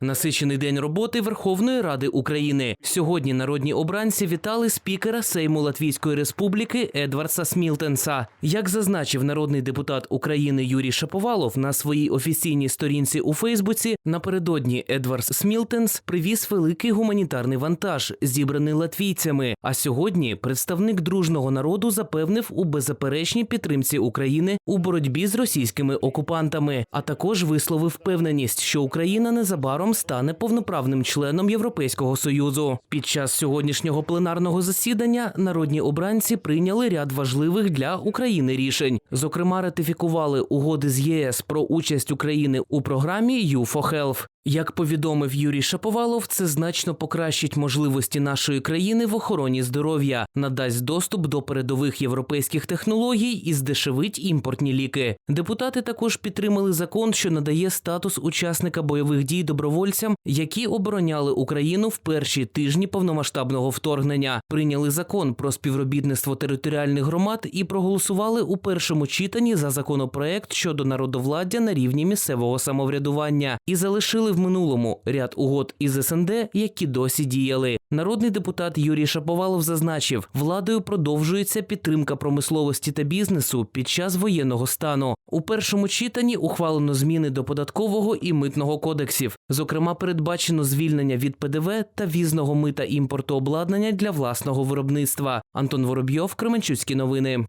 Насичений день роботи Верховної Ради України. Сьогодні народні обранці вітали спікера Сейму Латвійської Республіки Едвардса Смілтенса. Як зазначив народний депутат України Юрій Шаповалов на своїй офіційній сторінці у Фейсбуці, напередодні Едвардс Смілтенс привіз великий гуманітарний вантаж, зібраний латвійцями. А сьогодні представник дружного народу запевнив у беззаперечній підтримці України у боротьбі з російськими окупантами, а також висловив впевненість, що Україна незабаром стане повноправним членом Європейського союзу. Під час сьогоднішнього пленарного засідання народні обранці прийняли ряд важливих для України рішень. Зокрема, ратифікували угоди з ЄС про участь України у програмі «You for Health». Як повідомив Юрій Шаповалов, це значно покращить можливості нашої країни в охороні здоров'я, надасть доступ до передових європейських технологій і здешевить імпортні ліки. Депутати також підтримали закон, що надає статус учасника бойових дій добровольцям, які обороняли Україну в перші тижні повномасштабного вторгнення. Прийняли закон про співробітництво територіальних громад і проголосували у першому читанні за законопроект щодо народовладдя на рівні місцевого самоврядування і залишили в минулому ряд угод із СНД, які досі діяли. Народний депутат Юрій Шаповалов зазначив, владою продовжується підтримка промисловості та бізнесу під час воєнного стану. У першому читанні ухвалено зміни до податкового і митного кодексів. Зокрема, передбачено звільнення від ПДВ та візного мита імпорту обладнання для власного виробництва. Антон Воробйов, Кременчуцькі новини.